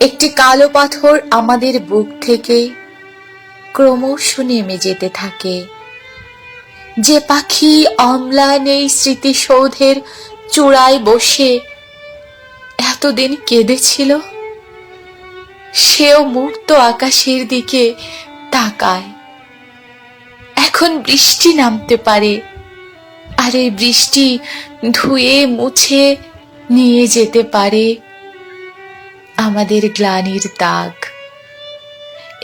একটি কালো পাথর আমাদের বুক থেকে ক্রমশ নেমে যেতে থাকে। যে পাখি অম্লান এই স্মৃতিসৌধের চূড়ায় বসে এতদিন কেঁদেছিল, সেও মুক্ত আকাশের দিকে তাকায়। এখন বৃষ্টি নামতে পারে, আর এই বৃষ্টি ধুয়ে মুছে নিয়ে যেতে পারে। আমাদের গ্লানির দাগ।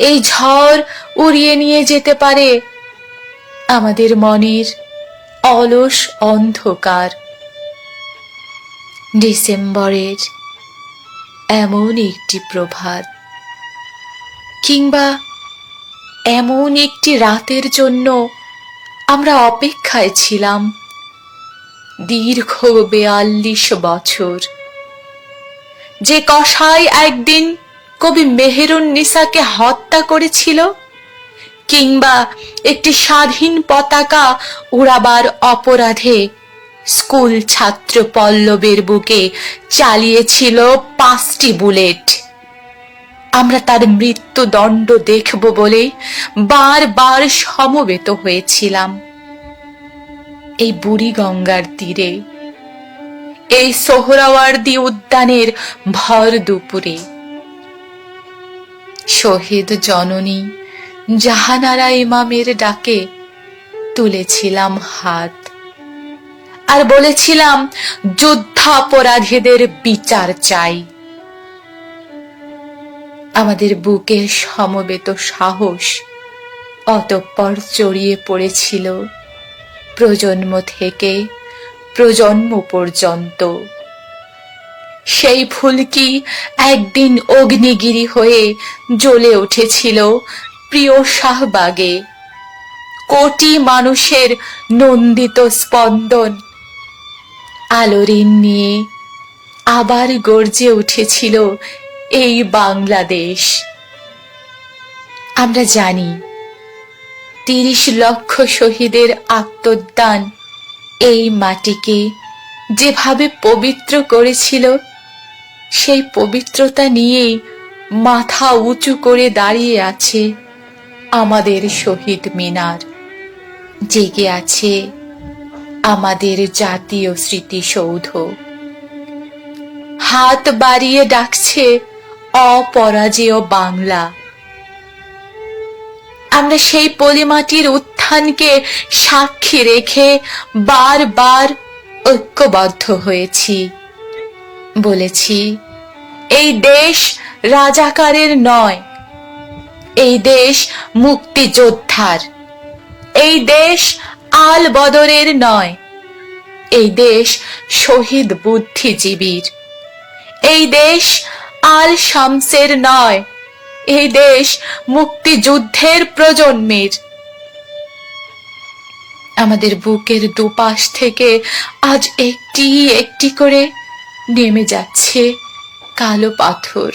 এই ঝড় উড়িয়ে নিয়ে যেতে পারে আমাদের মনের অলস অন্ধকার। ডিসেম্বরের এমন একটি প্রভাত কিংবা এমন একটি রাতের জন্য আমরা অপেক্ষায় ছিলাম দীর্ঘ বেয়াল্লিশ বছর। যে কসাই একদিন কবি মেহেরুন নিসাকে হত্যা করেছিল, কিংবা একটি স্বাধীন পতাকা উড়াবার অপরাধে স্কুল ছাত্র পল্লবের বুকে চালিয়েছিল পাঁচটি বুলেট। আমরা তার মৃত্যুদণ্ড দেখব বলে বারবার সমবেত হয়েছিলাম। এই বুড়ি গঙ্গার তীরে এই সোহরাওয়ার্দী উদ্যানের ভর দুপুরে। শহীদ জননী জাহানারা ইমামের ডাকে তুলেছিলাম হাত আর বলেছিলাম, যুদ্ধাপরাধীদের বিচার চাই। আমাদের বুকের সমবেত সাহস অতঃপর চড়িয়ে পড়েছিল। প্রজন্ম থেকে প্রজন্ম পর্যন্ত। সেই ফুলকি একদিন অগ্নিগিরি হয়ে জ্বলে উঠেছিল প্রিয় শাহবাগে? কোটি মানুষের নন্দিত স্পন্দন। আলোরিন নিয়ে আবার গর্জে উঠেছিল এই বাংলাদেশ। আমরা জানি, তিরিশ লক্ষ শহীদের আত্মদান এই মাটিকে যেভাবে পবিত্র করেছিল, সেই পবিত্রতা নিয়েই মাথা উঁচু করে দাঁড়িয়ে আছে আমাদের শহীদ মিনার। জেগে আছে আমাদের জাতীয় স্মৃতিসৌধ। হাত বাড়িয়ে ডাকছে অপরাজেয় বাংলা। আমরা সেই পলিমাটির উত্থানকে সাক্ষী রেখে বারবার ঐক্যবদ্ধ হয়েছি। বলেছি, এই দেশ রাজাকারের নয়, এই দেশ মুক্তিযোদ্ধার, এই দেশ আল বদরের নয়, এই দেশ শহীদ বুদ্ধিজীবীর, এই দেশ আল শামসের নয়। এই দেশ মুক্তিযুদ্ধের প্রজন্মের। আমাদের বুকের দুপাশ থেকে আজ একটি একটি করে নেমে যাচ্ছে কালো পাথর।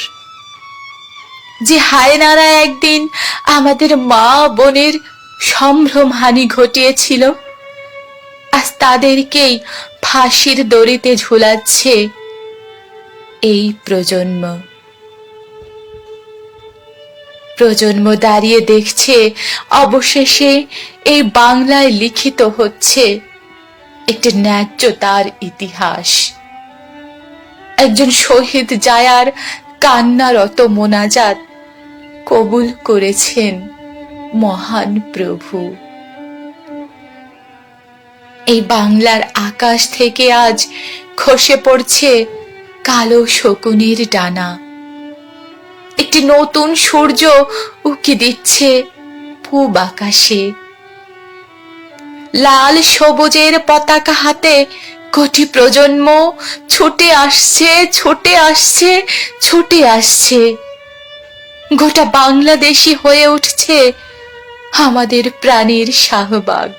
যে হায়নারা একদিন আমাদের মা বোনের সম্ভ্রমহানি ঘটিয়েছিল, আজ তাদেরকেই ফাঁসির দড়িতে ঝুলাচ্ছে এই প্রজন্ম। প্রজন্ম দাঁড়িয়ে দেখছে, অবশেষে এই বাংলায় লিখিত হচ্ছে একটি ন্যায্যতার ইতিহাস। একজন শহীদ জায়ার কান্নারত মোনাজাত কবুল করেছেন মহান প্রভু। এই বাংলার আকাশ থেকে আজ খসে পড়ছে কালো শকুনের ডানা। একটি নতুন সূর্য উকি দিচ্ছে পূব আকাশে। লাল সবুজের পতাকা হাতে কোটি প্রজন্ম, ছুটে আসছে ছুটে আসছে ছুটে আসছে। গোটা বাংলাদেশি হয়ে উঠছে আমাদের প্রাণীর শাহবাগ।